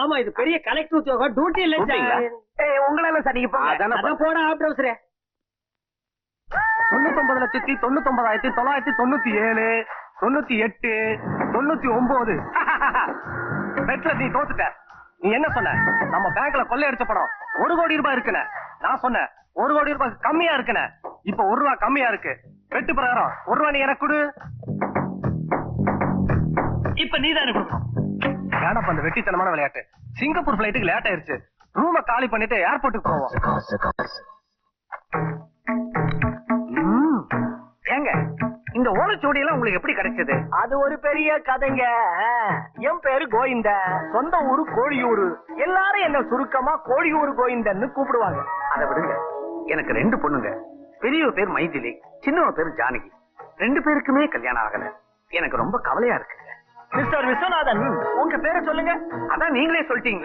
ஆமா இது பெரிய கலெக்டர் உத்தியோகம். டியூட்டி இல்ல. உங்களால சார் நீங்க போட ஆஃப் டவுசரே தொண்ணூத்தொன்பது லட்சத்தி தொண்ணூத்தொன்பதாயிரத்தி தொள்ளாயிரத்தி தொண்ணூத்தி ஏழு தொண்ணூத்தி எட்டு தொண்ணூத்தி ஒன்பது பெட்ல நீ தோத்துட்ட. நீ என்ன சொன்ன? நம்ம பேங்க்ல கொள்ளையடிச்ச பணம் ஒரு கோடி ரூபாய் இருக்குன நான் சொன்னேன் ஒரு கோடி ரூபாய் கம்மியா இருக்குன இப்ப ஒரு ரூபாய் கம்மியா இருக்கு. வெட்டு பிரகாரம் ஒரு ரூபாய் நீ எனக்கு கொடு. இப்ப நீ தான் கொடுக்கணும். வேணப்ப அந்த வெட்டித்தனமான விளையாட்டு. சிங்கப்பூர் பிளைட்டுக்கு லேட் ஆயிருச்சு. ரூம காலி பண்ணிட்டு ஏர்போர்ட்டுக்கு போவோம். ஏங்க இந்த ஓலச்சோடி எல்லாம் உங்களுக்கு எப்படி கிடைச்சது? அது ஒரு பெரிய கதைங்க. என் பேரு கோவிந்த. சொந்த ஊரு கோழியூரு. எல்லாரும் என்ன சுருக்கமா கோழியூர் கோவிந்தன்னு கூப்பிடுவாங்க. அதை விடுங்க. எனக்கு ரெண்டு பொண்ணுங்க. பெரியவ பேர் மைதிலி சின்னவ பேர் ஜானகி. ரெண்டு பேருக்குமே கல்யாணம் ஆகல. எனக்கு ரொம்ப கவலையா இருக்கு. மிஸ்டர் விஸ்வநாதன் உங்க பேரை சொல்லுங்க. அதான் நீங்களே சொல்லிட்டீங்க